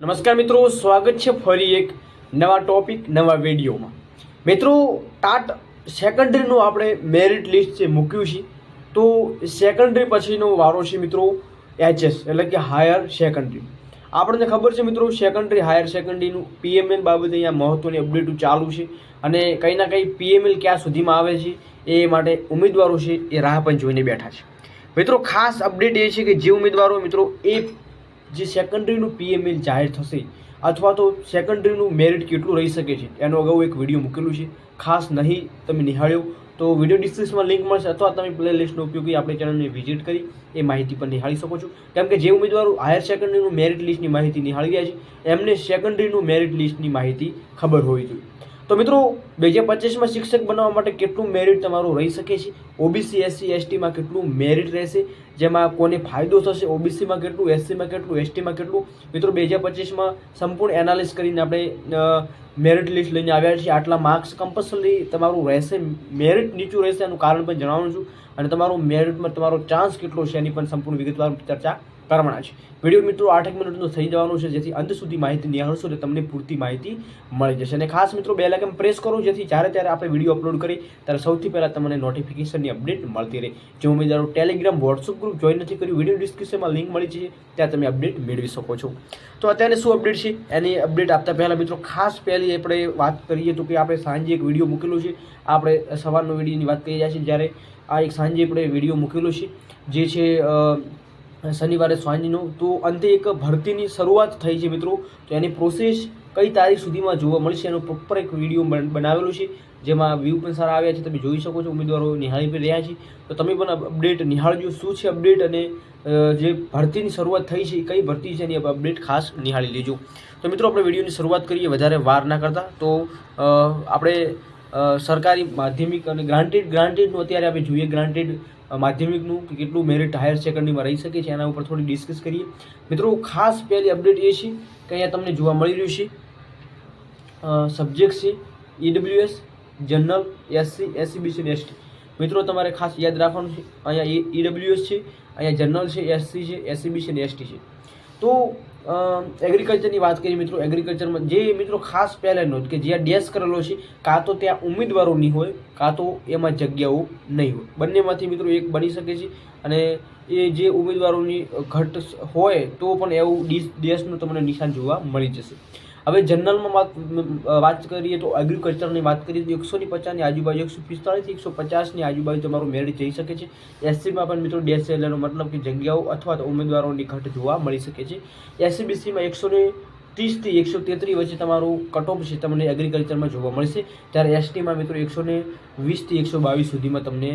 નમસ્કાર મિત્રો, સ્વાગત છે ફરી એક નવા ટોપિક, નવા વિડીયોમાં. મિત્રો, ટાટ સેકન્ડરીનું આપણે મેરિટ લિસ્ટ જે મૂક્યું છે, તો સેકન્ડરી પછીનો વારો છે મિત્રો એચએસ એટલે કે હાયર સેકન્ડરી આપણને ખબર છે મિત્રો સેકન્ડરી હાયર સેકન્ડરીનું પીએમએલ બાબતે અહીંયા મહત્ત્વની અપડેટો ચાલુ છે, અને કંઈ ના કંઈ પીએમએલ ક્યાં સુધીમાં આવે છે, એ માટે ઉમેદવારો છે એ રાહ પણ જોઈને બેઠા છે. મિત્રો, ખાસ અપડેટ એ છે કે જે ઉમેદવારો મિત્રો એ જે સેકન્ડરીનું પીએમએલ જાહેર થશે અથવા તો સેકન્ડરીનું મેરિટ કેટલું રહી શકે છે, એનો અગાઉ એક વીડિયો મૂકેલું છે. ખાસ નહીં, તમે નિહાળ્યો તો વીડિયો ડિસ્ક્રિપ્શનમાં લિંક મળશે અથવા તમે પ્લે લિસ્ટનો ઉપયોગ કરી આપણી ચેનલને વિઝિટ કરી એ માહિતી પણ નિહાળી શકો છો. કેમ કે જે ઉમેદવારો હાયર સેકન્ડરીનું મેરિટ લિસ્ટની માહિતી નિહાળી ગયા છે, એમને સેકન્ડરીનું મેરિટ લિસ્ટની માહિતી ખબર હોવી જોઈએ. તો મિત્રો બે હજાર પચીસમાં શિક્ષક બનાવવા માટે કેટલું મેરિટ તમારું રહી શકે છે? ઓબીસી એસસી એસટીમાં કેટલું મેરિટ રહેશે? જેમાં કોને ફાયદો થશે? ઓબીસીમાં કેટલું? એસસીમાં કેટલું? એસટીમાં કેટલું? મિત્રો બે હજાર પચીસમાં સંપૂર્ણ એનાલિસ કરીને આપણે મેરિટ લિસ્ટ લઈને આવ્યા છીએ. આટલા માર્ક્સ કમ્પલસરી તમારું રહેશે. મેરિટ નીચું રહેશે એનું કારણ પણ જણાવું છું. અને તમારું મેરિટમાં તમારો ચાન્સ કેટલો છે એની પણ સંપૂર્ણ વિગતવાર ચર્ચા કરવાના છે. વીડિયો મિત્રો આઠેક મિનિટનો થઈ જવાનું છે, જેથી અંત સુધી માહિતી નિહાળશો એટલે તમને પૂરતી માહિતી મળી જશે. અને ખાસ મિત્રો, બે લાઇકન પ્રેસ કરો, જેથી જ્યારે ત્યારે આપણે વીડિયો અપલોડ કરી, ત્યારે સૌથી પહેલાં તમને નોટિફિકેશનની અપડેટ મળતી રહે. જે ઉમેદવારો ટેલિગ્રામ વોટ્સઅપ ગ્રુપ જોઈન નથી કર્યું, વીડિયો ડિસ્ક્રિપ્શનમાં લિંક મળી છે ત્યાં તમે અપડેટ મેળવી શકો છો. તો અત્યારે શું અપડેટ છે? એની અપડેટ આપતા પહેલાં મિત્રો, ખાસ પહેલી આપણે વાત કરીએ તો કે આપણે સાંજે એક વીડિયો મૂકેલો છે. આપણે સવારનો વિડીયોની વાત કરી રહ્યા છીએ, જ્યારે આ એક સાંજે આપણે વીડિયો મૂકેલો છે, જે છે શનિવારે સાંજનો, તો અંતે એક ભરતીની શરૂઆત થઈ છે મિત્રો. તો એની પ્રોસેસ કઈ તારીખ સુધીમાં જોવા મળશે એનો પ્રોપર એક વીડિયો બનાવેલું છે, જેમાં વ્યૂ પણ સારા આવ્યા છે, તમે જોઈ શકો છો, ઉમેદવારો નિહાળી પણ રહ્યા છે. તો તમે પણ અપડેટ નિહાળજો, શું છે અપડેટ અને જે ભરતીની શરૂઆત થઈ છે કઈ ભરતી છે એની અપડેટ ખાસ નિહાળી લેજો. તો મિત્રો, આપણે વિડીયોની શરૂઆત કરીએ, વધારે વાર ના કરતા. તો આપણે સરકારી માધ્યમિક અને ગ્રાન્ટેડ ગ્રાન્ટેડનું અત્યારે આપણે જોઈએ ગ્રાન્ટેડ માધ્યમિકનું કે કેટલું મેરિટ હાયર સેકન્ડરીમાં રહી શકે છે, એના ઉપર થોડી ડિસ્કસ કરીએ. મિત્રો ખાસ પહેલી અપડેટ એ છે કે અહીંયા તમને જોવા મળી રહ્યું છે. સબ્જેક્ટ છે ઈડબ્લ્યુએસ જનરલ એસસી એસસીબીસી અને એસટી મિત્રો, તમારે ખાસ યાદ રાખવાનું છે, અહીંયા ઈડબ્લ્યુએસ છે, અહીંયા જનરલ છે એસસી છે એસસીબીસી અને એસટી છે. તો એગ્રીકલ્ચરની વાત કરીએ મિત્રો એગ્રીકલ્ચરમાં જે મિત્રો ખાસ પહેલા નોંધ કે જ્યાં ડેશ કરેલો છે, કાં તો ત્યાં ઉમેદવારો નહીં હોય, કાં તો એમાં જગ્યાઓ નહીં હોય. બંનેમાંથી મિત્રો એક બની શકે છે અને એ જે ઉમેદવારોની ઘટ હોય તો પણ એવું ડેશનું તમને નિશાન જોવા મળી જશે. હવે જનરલમાં વાત કરીએ તો એગ્રીકલ્ચરની વાત કરીએ તો એકસો ની પચાસની આજુબાજુ, એકસો પિસ્તાળીસથી એકસો પચાસની આજુબાજુ તમારું મેરિટ જઈ શકે છે. એસસીમાં પણ મિત્રો ડેશ મતલબ કે જગ્યાઓ અથવા તો ઉમેદવારોની ઘટ જોવા મળી શકે છે. એસસીબીસીમાં એકસો ને ત્રીસથી એકસો તેત્રીસ વચ્ચે તમારું કટઓફ છે તમને એગ્રીકલ્ચરમાં જોવા મળશે. જ્યારે એસટીમાં મિત્રો એકસો ને વીસથી એકસો બાવીસ સુધીમાં તમને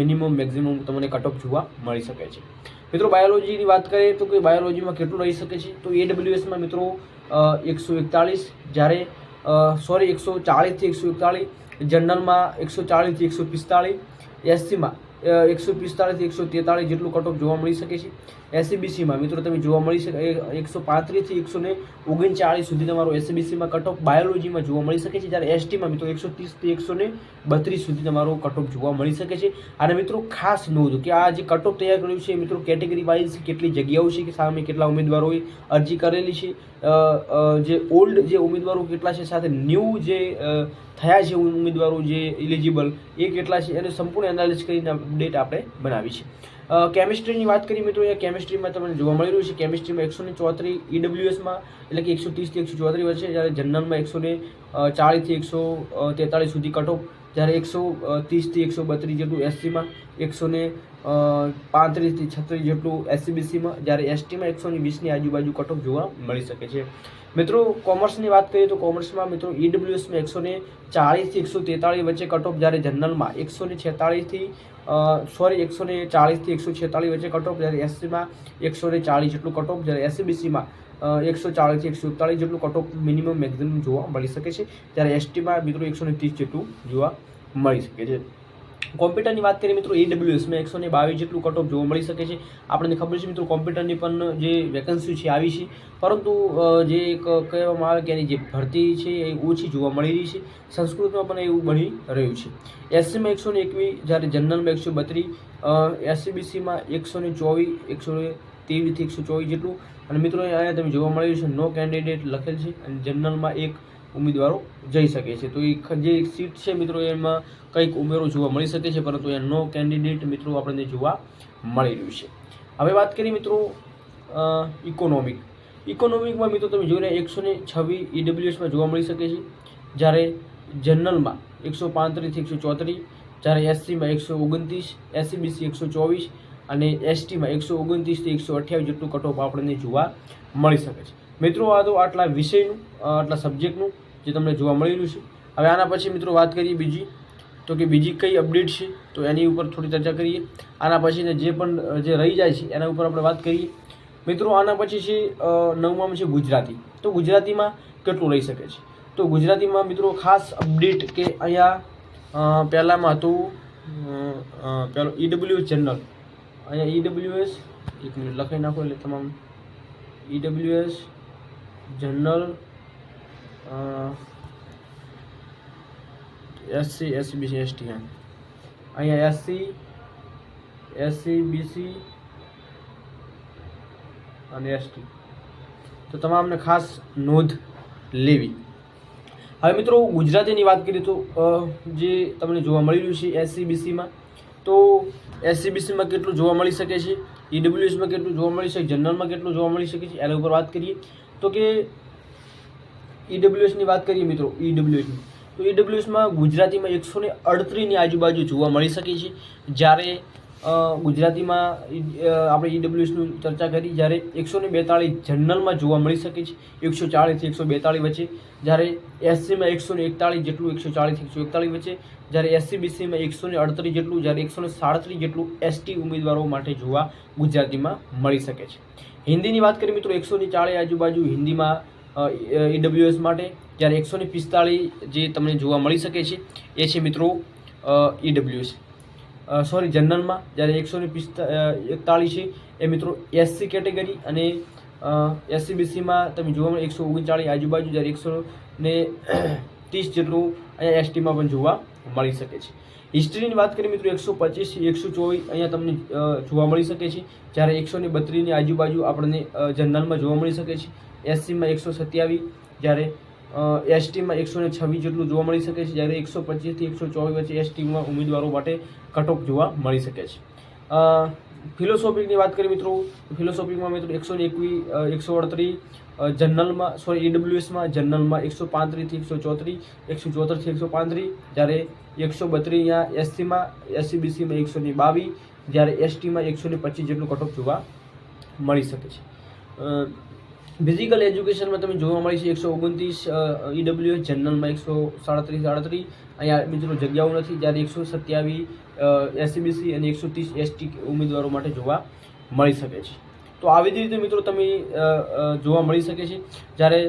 મિનિમમ મેક્ઝિમમ તમને કટઓફ જોવા મળી શકે છે. મિત્રો બાયોલોજીની વાત કરીએ તો કે બાયોલોજીમાં કેટલું રહી શકે છે? તો એડબ્લ્યુએસમાં મિત્રો એકસો એકતાળીસ. જ્યારે સોરી એકસો ચાળીસથી એકસો એકતાળીસ, જનરલમાં એકસો ચાળીસથી એકસો પિસ્તાળીસ, એસસીમાં એકસો પિસ્તાળીસથી એકસો તેતાળીસ જેટલું કટ જોવા મળી શકે છે. એસસીબીસીમાં, મિત્રો, તમે જોવા મળી શકે એકસો પાંત્રીસથી એકસો ને ઓગણચાળીસ સુધી તમારો એસસીબીસીમાં કટ બાયોલોજીમાં જોવા મળી શકે છે. જ્યારે એસટીમાં, મિત્રો, એકસો ત્રીસથી એકસો ને બત્રીસ સુધી તમારો કટ જોવા મળી શકે છે. અને, મિત્રો, ખાસ નોંધ કે આ જે કટ તૈયાર કર્યું છે મિત્રો કેટેગરી વાઇઝ કેટલી જગ્યાઓ છે, કે સામે કેટલા ઉમેદવારોએ અરજી કરેલી છે જે ઓલ્ડ જે ઉમેદવારો કેટલા છે સાથે ન્યૂ જે થયા છે ઉમેદવારો જે ઇલિજિબલ એ કેટલા છે? એને સંપૂર્ણ એનાલિસ કરીને અપડેટ આપણે બનાવી છે. કેમિસ્ટ્રીની વાત કરીએ મિત્રો, અહીંયા કેમિસ્ટ્રીમાં તમને જોવા મળી રહ્યું છે. કેમિસ્ટ્રીમાં એકસો ને ચોત્રીસ ઈડબ્લ્યુએસમાં એટલે કે એકસો ત્રીસથી એકસો ચોત્રીસ વર્ષે, જ્યારે જનરલમાં એકસો ને ચાળીસથી એકસો તેતાળીસ સુધી કટ જ્યારે એકસો ત્રીસથી એકસો બત્રીસ જેટલું એસસીમાં એકસો ને પાંત્રીસથી છત્રીસ જેટલું એસસીબીસીમાં, જ્યારે એસટીમાં એકસો ને વીસની આજુબાજુ કટ જોવા મળી શકે છે. મિત્રો, કોમર્સની વાત કરીએ તો કોમર્સમાં મિત્રો ઈડબ્લ્યુએસમાં એકસો ને ચાળીસથી એકસો તેતાળીસ વચ્ચે કટઓફ જ્યારે જનરલમાં એકસો ને છેતાળીસથી સોરી એકસો ને ચાળીસથી એકસો છેતાળીસ વચ્ચે કટઓફ જ્યારે એસસીમાં એકસો ને ચાળીસ જેટલું કટઓફ જ્યારે એસસીબીસીમાં એકસો ચાળીસથી એકસો એકતાળીસ જેટલું કટ ઓફ મિનિમમ મેક્ઝિમમ જોવા મળી શકે છે. જ્યારે એસટીમાં મિત્રો એકસો ને ત્રીસ જેટલું જોવા મળી શકે છે. કોમ્પ્યુટરની વાત કરીએ મિત્રો એડબ્લ્યુએસમાં એકસો ને બાવીસ જેટલું કટ જોવા મળી શકે છે. આપણને ખબર છે મિત્રો કોમ્પ્યુટરની પણ જે વેકન્સી છે આવી છે. પરંતુ જે એક કહેવામાં આવે કે એની જે ભરતી છે એ ઓછી જોવા મળી રહી છે. સંસ્કૃતમાં પણ એવું બની રહ્યું છે. એસસીમાં એકસો ને એકવીસ, જ્યારે જનરલમાં એકસો બત્રીસ એસસીબીસીમાં એકસો ને ચોવીસ, એકસો ત્રેવીસથી એકસો ચોવીસ જેટલું. અને મિત્રો, અહીંયા તમે જોવા મળ્યું છે નો કેન્ડિડેટ લખેલ છે અને જનરલમાં એક ઉમેદવારો જઈ શકે છે. તો એ જે સીટ છે મિત્રો, એમાં કંઈક ઉમેરો જોવા મળી શકે છે, પરંતુ અહીંયા નો કેન્ડિડેટ મિત્રો આપણને જોવા મળી રહ્યું છે. હવે વાત કરીએ મિત્રો ઇકોનોમિક ઇકોનોમિકમાં મિત્રો તમે જોઈ રહ્યા એકસો ને છવ્વીસ ઈડબ્લ્યુએસમાં જોવા મળી શકે છે. જ્યારે જનરલમાં એકસો પાંત્રીસથી એકસો ચોત્રીસ, જ્યારે એસસીમાં એકસો ઓગણત્રીસ એસસીબીસી એકસો ચોવીસ અને એસટીમાં એકસો ઓગણત્રીસથી એકસો અઠ્યાવીસ જેટલું કટઓફ આપણને જોવા મળી શકે છે. મિત્રો, આ તો આટલા વિષયનું આટલા સબ્જેક્ટનું જે તમને જોવા મળી રહ્યું છે. હવે આના પછી મિત્રો વાત કરીએ બીજી. તો કે બીજી કઈ અપડેટ છે, તો એની ઉપર થોડી ચર્ચા કરીએ. આના પછીને જે પણ જે રહી જાય છે, એના ઉપર આપણે વાત કરીએ. મિત્રો, આના પછી છે નવમામાં છે ગુજરાતી. તો ગુજરાતીમાં કેટલું રહી શકે છે? તો ગુજરાતીમાં મિત્રો ખાસ અપડેટ કે અહીંયા પહેલાંમાં હતું પહેલો ઈડબ્લ્યુ જનરલ અહીંયા ઈડબ્લ્યુએસ એક મિનિટ લખાઈ નાખો એટલે તમામ EWS general SC SC BC ST હા અહીંયા એસસી એસસી બીસી અને એસટી તો તમામને ખાસ નોંધ લેવી. હવે મિત્રો ગુજરાતીની વાત કરીએ તો જે તમને જોવા મળી રહ્યું છે એસસીબીસીમાં તો એસસીબીસીમાં કેટલું જોવા મળી શકે છે? ઈડબ્લ્યુએસમાં કેટલું જોવા મળી શકે? જનરલમાં કેટલું જોવા મળી શકે છે? એના ઉપર વાત કરીએ. તો કે ઈડબ્લ્યુએસની વાત કરીએ મિત્રો ઈડબ્લ્યુએસની તો ઈડબ્લ્યુએસમાં ગુજરાતીમાં એકસો ને અડત્રીસની આજુબાજુ જોવા મળી શકે છે. જ્યારે ગુજરાતીમાં આપણે ઈડબ્લ્યુએસનું ચર્ચા કરી, જ્યારે એકસો ને બેતાળીસ જનરલમાં જોવા મળી શકે છે. એકસો ચાળીસથી એકસો બેતાળીસ વચ્ચે. જ્યારે એસસીમાં એકસો ને એકતાળીસ જેટલું, એકસો ચાળીસથી એકસો એકતાળીસ વચ્ચે. જ્યારે એસસીબીસીમાં એકસો ને અડત્રીસ જેટલું, જ્યારે એકસો ને સાડત્રીસ જેટલું એસટી ઉમેદવારો માટે જોવા ગુજરાતીમાં મળી શકે છે. હિન્દીની વાત કરીએ મિત્રો, એકસો ને ચાળીસ આજુબાજુ હિન્દીમાં ઈડબ્લ્યુએસ માટે. જ્યારે એકસો ને પિસ્તાળીસ જે તમને જોવા મળી શકે છે, એ છે મિત્રો ઈડબ્લ્યુએસ સોરી જનરલમાં, જ્યારે એકસો ને પિસ્તા એકતાળીસ છે, એ મિત્રો એસસી કેટેગરી અને એસસીબીસીમાં તમે જોવા મળે એકસો ઓગણચાળીસ, આજુબાજુ જ્યારે એકસો ને ત્રીસ જેટલું અહીંયા એસટીમાં પણ જોવા મળી શકે છે. હિસ્ટ્રીની વાત કરીએ મિત્રો, એકસો પચીસ એકસો ચોવીસ અહીંયા તમને જોવા મળી શકે છે. જ્યારે એકસો ને બત્રીસની આજુબાજુ આપણને જનરલમાં જોવા મળી શકે છે. એસસીમાં એકસો સત્યાવીસ, જ્યારે એસટીમાં એકસો ને છવ્વીસ જેટલું જોવા મળી શકે છે, જ્યારે એકસો પચીસથી એકસો ચોવીસ વચ્ચે એસટીમાં ઉમેદવારો માટે કટઓફ જોવા મળી શકે છે. ફિલોસોફિકની વાત કરીએ મિત્રો ફિલોસોફિકમાં મિત્રો એકસો ને એકવીસ એકસો અડત્રીસ જનરલમાં સોરી ઈડબ્લ્યુએસમાં જનરલમાં એકસો પાંત્રીસથી એકસો ચોત્રીસ, એકસો ચોત્રીસથી એકસો પાંત્રીસ, જ્યારે એકસો બત્રીસ અહીંયા એસસીમાં, એસસીબીસીમાં એકસો ને બાવીસ, જ્યારે એસટીમાં એકસો ને પચીસ જેટલું કટઓફ જોવા મળી શકે છે. ફિઝિકલ એજ્યુકેશનમાં તમે જોવા મળી છે એકસો ઓગણત્રીસ ઈડબ્લ્યુ જનરલમાં એકસો સાડત્રીસ સાડત્રીસ અહીંયા મિત્રો જગ્યાઓ નથી જ્યારે એકસો સત્યાવીસ એસસીબીસી અને એકસો ત્રીસ એસટી ઉમેદવારો માટે જોવા મળી શકે છે. તો આવી જ રીતે મિત્રો તમે જોવા મળી શકે છે. જ્યારે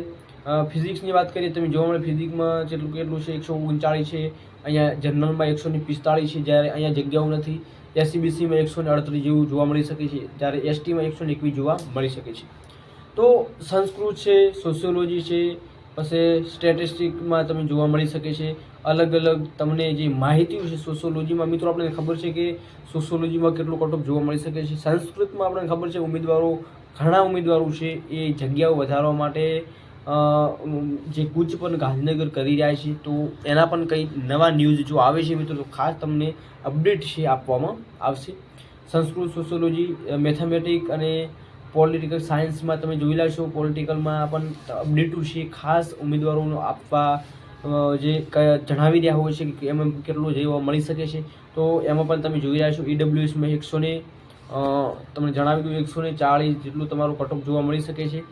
ફિઝિક્સની વાત કરીએ, તમે જોવા મળે ફિઝિક્સમાં જેટલું કેટલું છે, એકસો ઓગણચાળીસ છે. અહીંયા જનરલમાં એકસો ને પિસ્તાળીસ છે, જ્યારે અહીંયા જગ્યાઓ નથી. એસસીબીસીમાં એકસો ને અડત્રીસ જેવું જોવા મળી શકે છે જ્યારે એસટીમાં એકસો ને એકવીસ જોવા મળી શકે છે. તો સંસ્કૃત છે સોશિયોલોજી છે, પછી સ્ટેટિસ્ટિકમાં તમે જોવા મળી શકે છે. અલગ અલગ તમને જે માહિતીઓ છે સોશિયોલોજીમાં મિત્રો, આપણને ખબર છે કે સોશિયોલોજીમાં કેટલો કટઓફ જોવા મળી શકે છે. સંસ્કૃતમાં આપણને ખબર છે ઉમેદવારો, ઘણા ઉમેદવારો છે એ જગ્યાઓ વધારવા માટે જે કૂચ પણ ગાંધીનગર કરી રહ્યા છે. તો એના પણ કંઈ નવા ન્યૂઝ જો આવે છે મિત્રો, તો ખાસ તમને અપડેટ છે આપવામાં આવશે. સંસ્કૃત સોશિયોલોજી મેથેમેટિક અને પોલિટિકલ સાયન્સમાં તમે જોઈ લેશો પોલિટિકલમાં પણ અપડેટો છે ખાસ ઉમેદવારોનો આપવા જે જણાવી રહ્યા હોય છે કે એમાં કેટલું જેવા મળી શકે છે. તો એમાં પણ તમે જોઈ રહ્યા છો ઈડબ્લ્યુએસમાં એકસો ને તમને જણાવી દઉં એકસો ને ચાળીસ જેટલું તમારું કટઓફ જોવા મળી શકે છે.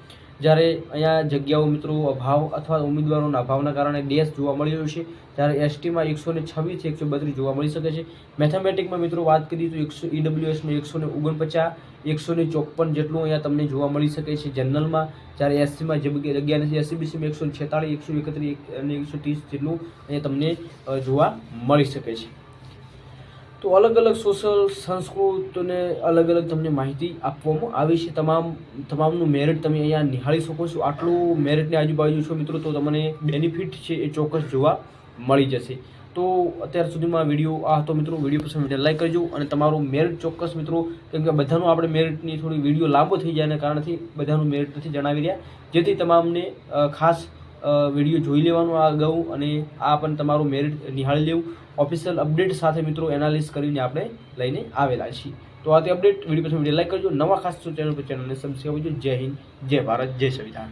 જ્યારે અહીંયા જગ્યાઓ મિત્રો અભાવ અથવા ઉમેદવારોના અભાવના કારણે ડેશ જોવા મળી રહ્યું છે જ્યારે એસટીમાં એકસો ને છવ્વીસથી એકસો બત્રીસ જોવા મળી શકે છે. મેથેમેટિકમાં મિત્રો વાત કરીએ તો એકસો, ઈડબ્લ્યુએસમાં એકસો ને ઓગણપચાસ, એકસો ને ચોપન જેટલું અહીંયા તમને જોવા મળી શકે છે જનરલમાં. જ્યારે એસસીમાં જે જગ્યા નથી, એસસીબીસીમાં એકસો છેતાળીસ, એકસો એકત્રીસ અને એકસો ત્રીસ જેટલું અહીંયા તમને જોવા મળી શકે છે. તો અલગ અલગ સોશિયલ સંસ્કૃતને અલગ અલગ તમને માહિતી આપવામાં આવી છે. તમામ, તમામનું મેરિટ તમે અહીંયા નિહાળી શકો છો. આટલું મેરિટની આજુબાજુ છો મિત્રો, તો તમને બેનિફિટ છે એ ચોક્કસ જોવા મળી જશે. તો અત્યાર સુધીમાં વીડિયો આ હતો મિત્રો. વીડિયો પસંદ વીડિયો લાઈક કરજો અને તમારું મેરિટ ચોક્કસ મિત્રો, કેમ કે બધાનું આપણે મેરિટની થોડી વીડિયો લાંબો થઈ જાય એના કારણથી બધાનું મેરિટ નથી જણાવી રહ્યા. જેથી તમામને ખાસ વીડિયો જોઈ લેવાનું આ અગાઉ અને આ પણ તમારું મેરિટ નિહાળી લેવું. ઓફિશિયલ અપડેટ સાથે મિત્રો એનાલિસ કરીને આપણે લઈને આવેલા છીએ. તો આ અપડેટ વીડિયો પછી વીડિયો કરજો. નવા ખાસ ચેનલ પર ચેનલને સબસ્ક્રાઈબ કરજો. જય હિન્દ, જય ભારત, જય સંવિધાન.